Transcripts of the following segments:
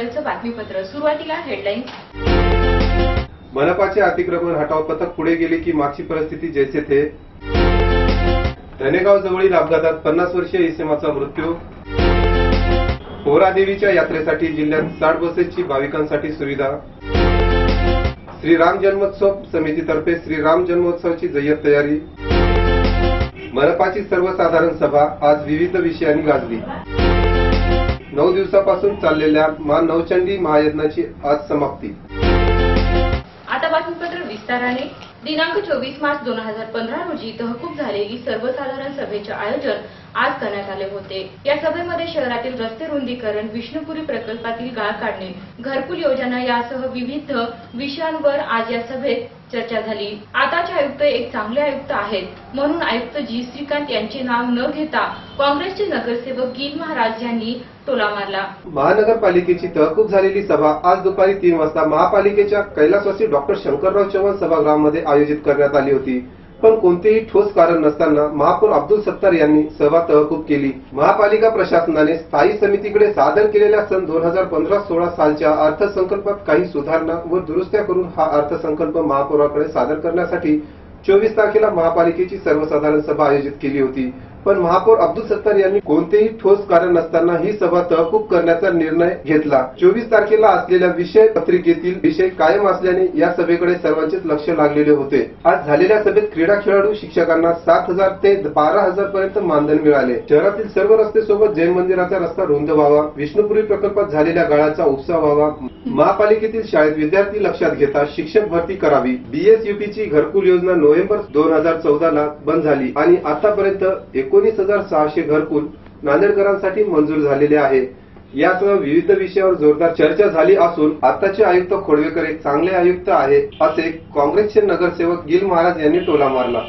लाईव्हचं बातमीपत्र. सुरुवातीला हेडलाईन मनपाचे अतिक्रमण हटाव पथक पुढे गेले की मागची परिस्थिती जैसे थे. धनेगाव जवळील अपघातात पन्नास वर्षीय इसमाचा मृत्यू. पोहरादेवीच्या यात्रेसाठी जिल्ह्यात साठ बसेसची भाविकांसाठी सुविधा. श्रीराम जन्मोत्सव समितीतर्फे श्रीराम जन्मोत्सवाची जय्यत तयारी. मनपाची सर्वसाधारण सभा आज विविध विषयांनी गाजली. नऊ दिवसापासून चाललेल्या मा नवचंडी महायज्ञाची आज समाप्ती. आता बातमीपत्र विस्ताराने दिनांक चोवीस मार्च दोन हजार पंधरा रोजी तहकूब झालेली सर्वसाधारण सभेचे आयोजन आज करण्यात आले होते. या सभेमध्ये शहरातील रस्ते रुंदीकरण विष्णुपुरी प्रकल्पातील गाळ काढणे घरकुल योजना यासह विविध विषयांवर आज या सभेत चर्चा झाली. आताचे आयुक्त एक चांगले आयुक्त आहेत. म्हणून आयुक्त जी. श्रीकांत यांचे नाव न घेता काँग्रेसचे नगरसेवक गिल महाराज यांनी टोला मारला. महानगरपालिकेची तहकूब झालेली सभा आज दुपारी तीन वाजता महापालिकेच्या कैलासवासी डॉक्टर शंकरराव चव्हाण सभागृहामध्ये आयोजित करण्यात आली होती. पण कोणतेही ठोस कारण नसताना महापौर अब्दुल सत्तार यांनी सभा तहकूब केली. महापालिका प्रशासनाने स्थायी समितीकडे सादर केलेल्या सन दोन हजार पंधरा सोळा सालच्या अर्थसंकल्पात काही सुधारणा व दुरुस्त्या करून हा अर्थसंकल्प महापौराकडे सादर करण्यासाठी चोवीस तारखेला महापालिकेची सर्वसाधारण सभा आयोजित केली होती. पण महापौर अब्दुल सत्तार यांनी कोणतेही ठोस कारण नसताना ही सभा तहकूब करण्याचा निर्णय घेतला. चोवीस तारखेला असलेल्या विषय पत्रिकेतील विषय कायम असल्याने या सभेकडे सर्वांचेच लक्ष लागलेले होते. आज झालेल्या सभेत क्रीडा खेळाडू शिक्षकांना सात हजार ते बारा हजार पर्यंत मानधन मिळाले. शहरातील सर्व रस्ते सोबत जैन मंदिराचा रस्ता रुंद व्हावा विष्णुपुरी प्रकल्पात झालेल्या गाळाचा उपसा व्हावा महापालिकेतील शाळेत विद्यार्थी लक्षात घेता शिक्षक भरती करावी. बीएसयूपीची घरकुल योजना नोव्हेंबर दोन हजार चौदा ला बंद झाली आणि आतापर्यंत एकोणीस हजार सहाशे घरकुल नांदेडकरांसाठी मंजूर झालेले आहे यासह विविध विषयावर जोरदार चर्चा झाली असून आताचे आयुक्त खोडवेकर एक चांगले आयुक्त आहे असे काँग्रेसचे नगरसेवक गिल महाराज यांनी टोला मारला.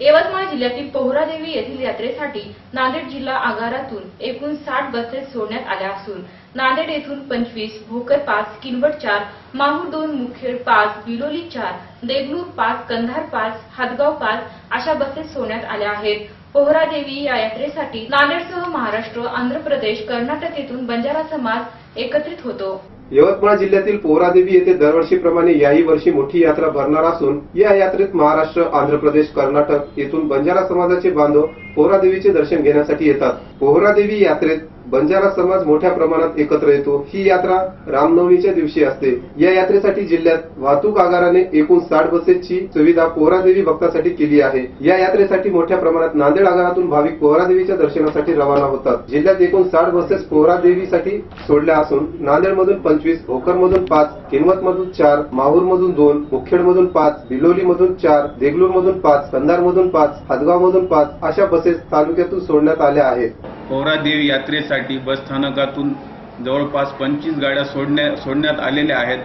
यवतमाळ जिल्ह्यातील पोहरादेवी येथील यात्रेसाठी नांदेड जिल्हा आगारातून एकूण साठ बसेस सोडण्यात आल्या असून नांदेड येथून पंचवीस भोकर पाच किनवट चार माहूर दोन मुखेड पाच बिलोली चार देगलूर पाच कंधार पाच हातगाव पाच अशा बसेस सोडण्यात आल्या आहेत. पोहरादेवी या यात्रेसाठी नांदेडसह महाराष्ट्र आंध्र प्रदेश कर्नाटक येथून बंजारा समाज एकत्रित होतो. यवतमाळ जिल्ह्यातील पोहरादेवी येथे दरवर्षीप्रमाणे याही वर्षी मोठी यात्रा भरणार असून या यात्रेत महाराष्ट्र आंध्र प्रदेश कर्नाटक येथून बंजारा समाजाचे बांधव पोहरादेवीचे दर्शन घेण्यासाठी येतात. पोहरादेवी यात्रेत बंजारा समाज मोठ्या प्रमाणात एकत्र येतो. ही यात्रा रामनवमीच्या दिवशी असते. या यात्रेसाठी जिल्ह्यात वाहतूक आगाराने एकूण साठ बसेसची सुविधा पोहरादेवी भक्तासाठी केली आहे. या यात्रेसाठी मोठ्या प्रमाणात नांदेड आगारातून भाविक पोहरादेवीच्या दर्शनासाठी रवाना होतात. जिल्ह्यात एकूण साठ बसेस पोहरादेवीसाठी सोडल्या असून नांदेडमधून पंचवीस भोकरमधून पाच किनवतमधून चार माहूरमधून दोन मुखेडमधून पाच बिलोलीमधून चार देगलूरमधून पाच कंधारमधून पाच हदगावमधून पाच अशा बसेस तालुक्यातून सोडण्यात आल्या आहेत. पोहरादेवी यात्रेसाठी बसस्थानकातून जवळपास पंचवीस गाड्या सोडण्या सोडण्यात आलेल्या आहेत.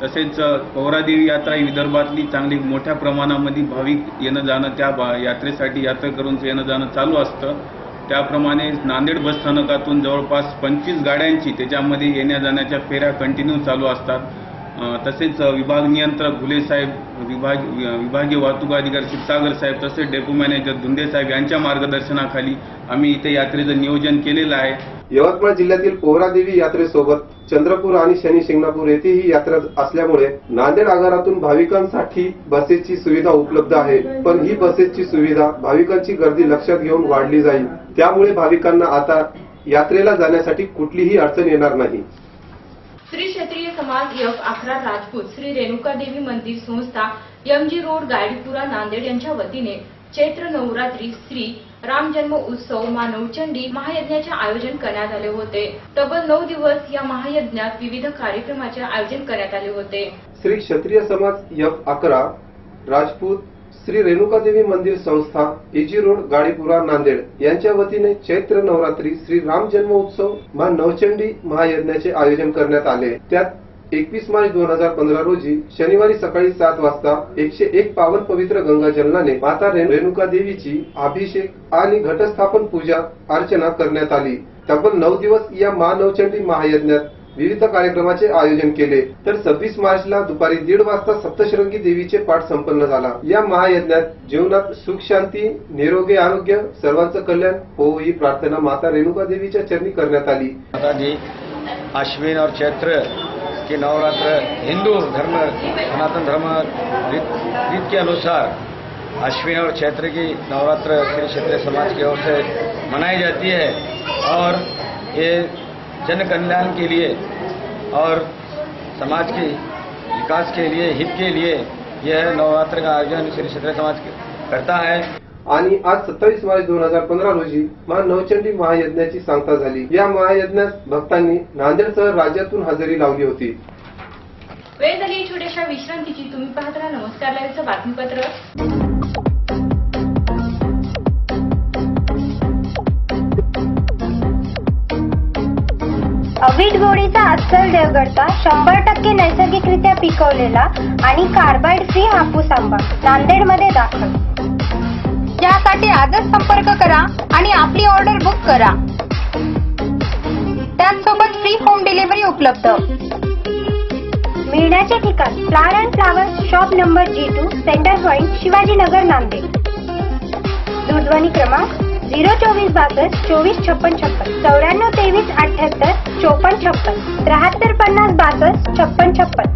तसेच अ, यात्रा ही विदर्भातली चांगली मोठ्या प्रमाणामध्ये भाविक येणं जाणं त्या यात्रेसाठी यात्रेसाठी करून येणं जाणं चालू असतं. त्याप्रमाणे नांदेड बस स्थानकातून जवळपास पंचवीस गाड्यांची त्याच्यामध्ये येण्या जाण्याच्या फेऱ्या कंटिन्यू चालू असतात. तसेच विभाग नियंत्रक घुले साहेब विभाग विभागीय वाहतूक अधिकारी शिवसागर साहेब तसेच डेपो मॅनेजर धुंदे साहेब यांच्या मार्गदर्शनाखाली आम्ही इथे यात्रेचं नियोजन केलेलं आहे. यवतमाळ जिल्ह्यातील पोहरादेवी यात्रेसोबत चंद्रपूर आणि शनी शिंगणापूर येथे ही यात्रा असल्यामुळे नांदेड आगारातून भाविकांसाठी बसेसची सुविधा उपलब्ध आहे. पण ही बसेसची सुविधा भाविकांची गर्दी लक्षात घेऊन वाढली जाईल. त्यामुळे भाविकांना आता यात्रेला जाण्यासाठी कुठलीही अडचण येणार नाही. समाज यफ अकरा राजपूत श्री रेणुका देवी मंदिर संस्था एमजी रोड गाडीपुरा नांदेड यांच्या वतीने चैत्र नवरात्री श्री राम जन्म उत्सव मानवचंडी महायज्ञाचे आयोजन करण्यात आले होते. तब्बल नऊ दिवस या महायज्ञात विविध कार्यक्रमाचे आयोजन करण्यात आले होते. श्री क्षत्रिय समाज एफ अकरा राजपूत श्री रेणुका देवी मंदिर संस्था एजी रोड गाडीपुरा नांदेड यांच्या वतीने चैत्र नवरात्री श्री राम जन्म उत्सव मा नवचंडी महायज्ञाचे आयोजन करण्यात आले. त्यात एकवीस मार्च दोन हजार पंधरा रोजी शनिवारी सकाळी सात वाजता एकशे एक पावन पवित्र गंगा जलनाने माता रेणुका देवीची अभिषेक आणि घटस्थापन पूजा अर्चना करण्यात आली. तब्बल नऊ दिवस या महानवचंडी महायज्ञात विविध कार्यक्रमाचे आयोजन केले. तर सव्वीस मार्चला दुपारी दीड वाजता सप्तशृंगी देवीचे पाठ संपन्न झाला. या महायज्ञात जीवनात सुख शांती निरोगी आरोग्य सर्वांचं कल्याण हो ही प्रार्थना माता रेणुका देवीच्या चरणी करण्यात आली. माता अश्विन और चैत्र के नवरात्र हिंदू धर्म, सनातन धर्म रीत के अनुसार अश्विन और चैत्र की नवरात्र श्री क्षेत्रीय समाज की ओर से मनाई जाती है और ये जन कल्याण के लिए और समाज के विकास के लिए, हित के लिए यह नवरात्र का आयोजन श्री क्षेत्रीय समाज करता है। आणि आज सत्तावीस मार्च दोन हजार पंधरा रोजी मा नवचंडी महायज्ञाची सांगता झाली. या महायज्ञात भक्तांनी नांदेडसह राज्यातून हजेरी लावली होती. वेळ झाली छोट्याशा विश्रांतीची. तुम्ही पाहत राहा नमस्कार लाईव्हचं बातमीपत्र. अवीट गोळीचा अस्सल देवगडचा शंभर टक्के नैसर्गिकरित्या पिकवलेला आणि कार्बाइड फ्री हापूस आंबा. नांदेडमध्ये दाखल यासाठी आजच संपर्क करा आणि आपली ऑर्डर बुक करा त्याचसोबत फ्री होम डिलिव्हरी उपलब्ध मिळण्याचे ठिकाण flower and flower shop number G two center point Shivajinagar Nanded दूरध्वनी क्रमांक झिरो चोवीस बासष्ट चोवीस छप्पन छप्पन चौऱ्याण्णव तेवीस अठ्याहत्तर चोपन्न छप्पन त्र्याहत्तर पन्नास बासष्ट छप्पन छप्पन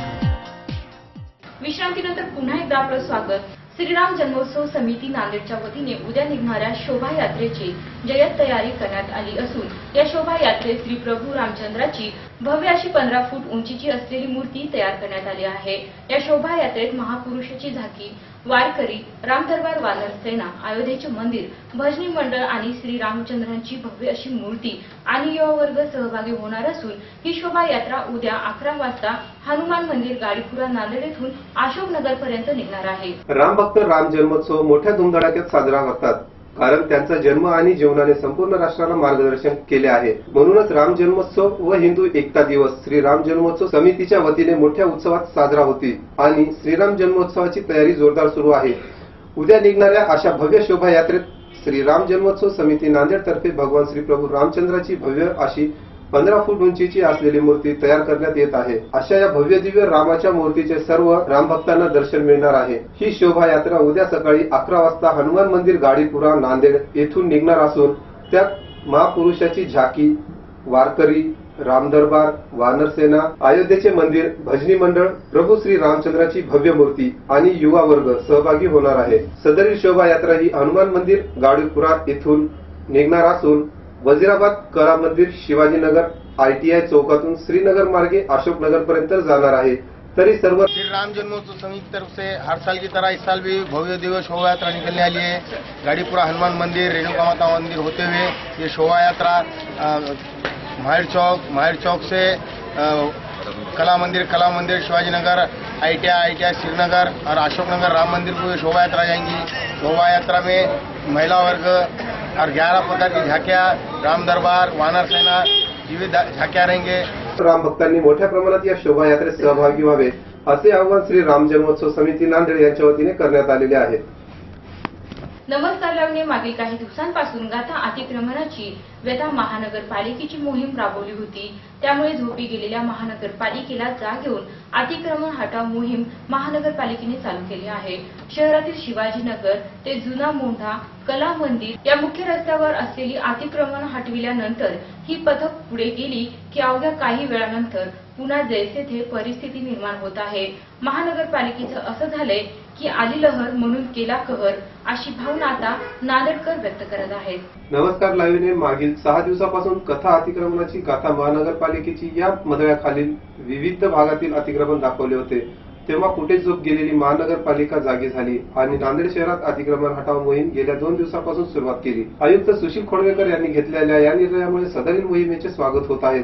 विश्रांतीनंतर पुन्हा एकदा आपलं स्वागत. श्रीराम जन्मोत्सव समिती नांदेडच्या वतीने उद्या निघणाऱ्या शोभायात्रेची जय्यत तयारी करण्यात आली असून या शोभायात्रेत श्री प्रभू रामचंद्राची भव्य अशी पंधरा फूट उंचीची असलेली मूर्ती तयार करण्यात आली आहे. या शोभायात्रेत महापुरुषाची झाकी वारकरी रामदरबार वानर सेना अयोध्येचे मंदिर भजनी मंडळ आणि श्री रामचंद्रांची भव्य अशी मूर्ती आणि युवा वर्ग सहभागी होणार असून ही शोभायात्रा उद्या अकरा वाजता हनुमान मंदिर गाडीपुरा नांदेड येथून अशोकनगर पर्यंत निघणार आहे. राम भक्त राम जन्मोत्सव मोठ्या धुमधडाक्यात साजरा करतात कारण त्यांचा जन्म आणि जीवनाने संपूर्ण राष्ट्राला मार्गदर्शन केले आहे. म्हणूनच राम जन्मोत्सव व हिंदू एकता दिवस श्री राम जन्मोत्सव समितीच्या वतीने मोठ्या उत्सवात साजरा होती आणि श्रीराम जन्मोत्सवाची तयारी जोरदार सुरू आहे. उद्या निघणाऱ्या अशा भव्य शोभायात्रेत श्री राम जन्मोत्सव समिती नांदेड तर्फे भगवान श्री प्रभू रामचंद्राची भव्य अशी पंधरा फूट उंचीची असलेली मूर्ती तयार करण्यात येत आहे. अशा या भव्य दिव्य रामाच्या मूर्तीचे सर्व रामभक्तांना दर्शन मिळणार आहे. ही शोभायात्रा उद्या सकाळी अकरा वाजता हनुमान मंदिर गाडीपुरा नांदेड येथून निघणार असून त्यात महापुरुषाची झाकी वारकरी रामदरबार वानरसेना अयोध्येचे मंदिर भजनी मंडळ प्रभू श्री रामचंद्राची भव्य मूर्ती आणि युवा वर्ग सहभागी होणार आहे. सदरील शोभायात्रा ही हनुमान मंदिर गाडीपुरा येथून निघणार असून वजिराबाद कला मंदिर शिवाजीनगर आयटीआय चौकातून श्रीनगर मार्गे अशोकनगर पर्यंत जाणार आहे. तरी सर्व श्री राम जन्मोत्सव समिति की तरफ से हर साल की तरह इस साल भी भव्य दिवस शोभा यात्रा निकलने वाली है। गाड़ीपुरा हनुमान मंदिर रेणुका माता मंदिर होते हुए ये शोभा यात्रा अ, चौक माहिर चौक से अ, कला मंदिर कला मंदिर शिवाजीनगर टी आई श्रीनगर और अशोकनगर राम मंदिर को ये शोभा यात्रा जाएंगी। शोभा यात्रा में महिला वर्ग और ग्यारह प्रकार की झांकियाँ राम दरबार वानर सेना जीवित झांकियाँ रहेंगे। राम भक्तांनी मोठ्या प्रमाणात या शोभायात्रेत सहभागी व्हावे असे आवाहन श्री राम जन्मोत्सव समिती नांदेड यांच्या वतीने करण्यात आलेले आहे. नमस्कार लावणे मागील काही दिवसांपासून गाथा अतिक्रमणाची व्यथा महानगरपालिकेची मोहीम राबवली होती. त्यामुळे झोपी गेलेल्या महानगरपालिकेला जाग घेऊन अतिक्रमण हटाव मोहीम महानगरपालिकेने चालू केली आहे. शहरातील शिवाजीनगर ते जुना मोंढा कला मंदिर या मुख्य रस्त्यावर असलेली अतिक्रमण हटविल्यानंतर ही पथक पुढे गेली की अवघ्या काही वेळानंतर पुन्हा जैसे थे परिस्थिती निर्माण होत आहे. महानगरपालिकेचं असं झालंय की आली लहर म्हणून केला कहर अशी भावना आता नांदेडकर व्यक्त करत आहेत. नमस्कार लाईव्हने मागील सहा दिवसापासून कथा अतिक्रमणाची गाथा महानगरपालिकेची या मधळ्याखालील विविध भागातील अतिक्रमण दाखवले होते. तेव्हा कुठे झोप गेलेली महानगरपालिका जागी झाली आणि नांदेड शहरात अतिक्रमण हटाव मोहीम गेल्या दोन दिवसापासून सुरुवात केली. आयुक्त सुशील खोडवेकर यांनी घेतलेल्या या निर्णयामुळे सदरील मोहिमेचे स्वागत होत आहे.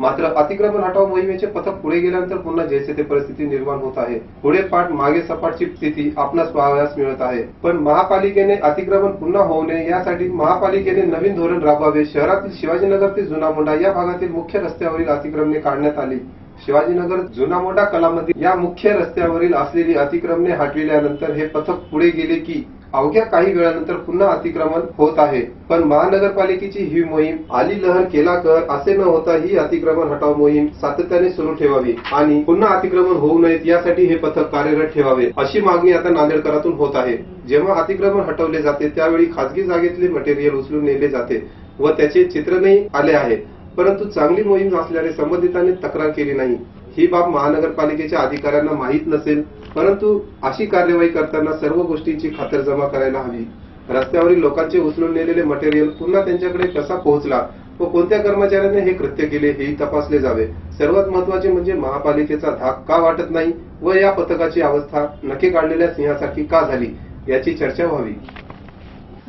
मात्र अतिक्रमण हटाव मोहिमेचे पथक पुढे गेल्यानंतर पुन्हा जैसे ते परिस्थिती निर्माण होत आहे. पुढे पाठ मागे सपाटची स्थिती आपणास पाहावयास मिळत आहे. पण महापालिकेने अतिक्रमण पुन्हा होऊ नये यासाठी महापालिकेने नवीन धोरण राबवावे. शहरातील शिवाजीनगर ते जुना मोंढा या भागातील मुख्य रस्त्यावरील अतिक्रमणे काढण्यात आली. शिवाजीनगर जुना मोंढा कलामध्ये या मुख्य रस्त्यावरील असलेली अतिक्रमणे हटविल्यानंतर हे पथक पुढे गेले की अवघ्या काही वेळानंतर पुन्हा अतिक्रमण होत आहे. पण महानगरपालिकेची ही मोहीम आली लहर केला कर असे न होता ही अतिक्रमण हटाव मोहीम सातत्याने सुरू ठेवावी आणि पुन्हा अतिक्रमण होऊ नयेत यासाठी हे पथक कार्यरत ठेवावे अशी मागणी आता नांदेडकरातून होत आहे. जेव्हा अतिक्रमण हटवले जाते त्यावेळी खासगी जागेतले मटेरियल उचलून नेले जाते व त्याचे चित्रणही आले आहे. परंतु चांगली मोहीम असल्याने संबंधितांनी तक्रार केली नाही. ही बाब महानगरपालिकेच्या अधिकाऱ्यांना माहीत नसेल परंतु अशी कार्यवाही करताना सर्व गोष्टींची खातरजमा करायला हवी. रस्त्यावरील लोकांचे उचलून नेलेले मटेरियल पुन्हा त्यांच्याकडे कसा पोहोचला व कोणत्या कर्मचाऱ्याने हे कृत्य केले हेही तपासले जावे. सर्वात महत्त्वाचे म्हणजे महापालिकेचा धाक का वाटत नाही व या पथकाची अवस्था नखे काढलेल्या सिंहासारखी का झाली याची चर्चा व्हावी.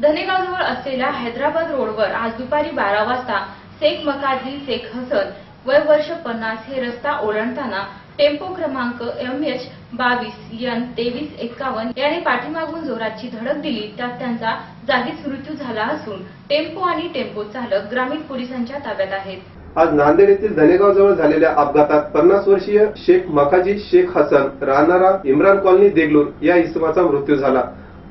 धनेगावजवळ असलेल्या हैदराबाद रोडवर आज दुपारी बारा वाजता शेख मकाजी शेख हसन वय वर्ष पन्नास हे रस्ता ओलांडताना टेम्पो क्रमांक एम एच बावीस यन तेवीस एक्कावन्न याने पाठीमागून जोराची धडक दिली त्यात त्यांचा जागीच मृत्यू झाला असून टेम्पो आणि टेम्पो चालक ग्रामीण पोलिसांच्या ताब्यात आहेत. आज नांदेड येथील धनेगाव जवळ झालेल्या अपघातात पन्नास वर्षीय शेख मखाजी शेख हसन राहणारा इम्रान कॉलनी देगलूर या इसमाचा मृत्यू झाला.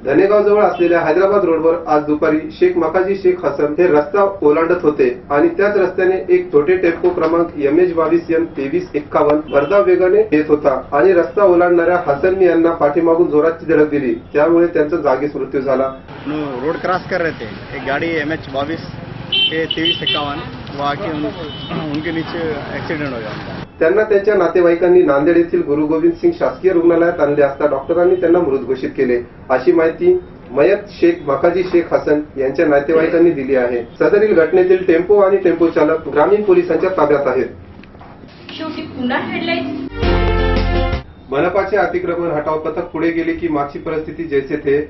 धनेगाव जवळ असलेल्या हैदराबाद रोडवर आज दुपारी शेख मकाजी शेख हसन हे रस्ता ओलांडत होते आणि त्याच रस्त्याने एक छोटे टेम्पो क्रमांक एम एच बावीस एम तेवीस एक्कावन्न भरधाव वेगाने येत होता आणि रस्ता ओलांडणाऱ्या हसननी यांना पाठीमागून जोराची धडक दिली. त्यामुळे त्यांचा जागीच मृत्यू झाला. रोड क्रॉस कर रहे थे. एक गाड़ी एम एच बावीस तेवीस तेईस इक्यावन वो उनके नीचे एक्सीडेंट हो गया। त्यांना त्यांच्या नातेवाईकांनी नांदेड येथील गुरु गोविंद सिंग शासकीय रुग्णालयात आणले असता डॉक्टरांनी त्यांना मृत घोषित केले. अशी माहिती मयत शेख मखाजी शेख हसन यांच्या नातेवाईकांनी दिली आहे. सदरील घटनेतील टेम्पो आणि टेम्पो चालक ग्रामीण पोलिसांच्या ताब्यात आहेत. मनपाचे अतिक्रमण हटाव पथक पुढे गेले की मागची परिस्थिती जैसे थे.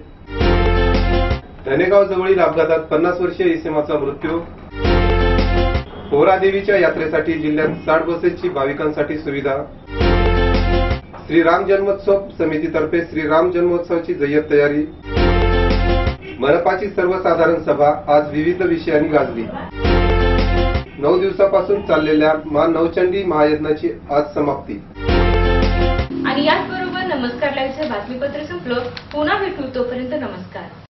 धनेगाव जवळील अपघातात पन्नास वर्षीय इसेमाचा मृत्यू. पोरादेवीच्या यात्रेसाठी जिल्ह्यात साठ बसेसची भाविकांसाठी सुविधा. श्रीराम जन्मोत्सव समितीतर्फे श्रीराम जन्मोत्सवाची जय्यत तयारी. मनपाची सर्वसाधारण सभा आज विविध विषयांनी गाजली. नऊ दिवसापासून चाललेल्या मा नवचंडी महायज्ञाची आज समाप्ती. आणि याचबरोबर नमस्कार लाईव्हचं बातमीपत्र संपलं. पुन्हा भेटू तोपर्यंत नमस्कार.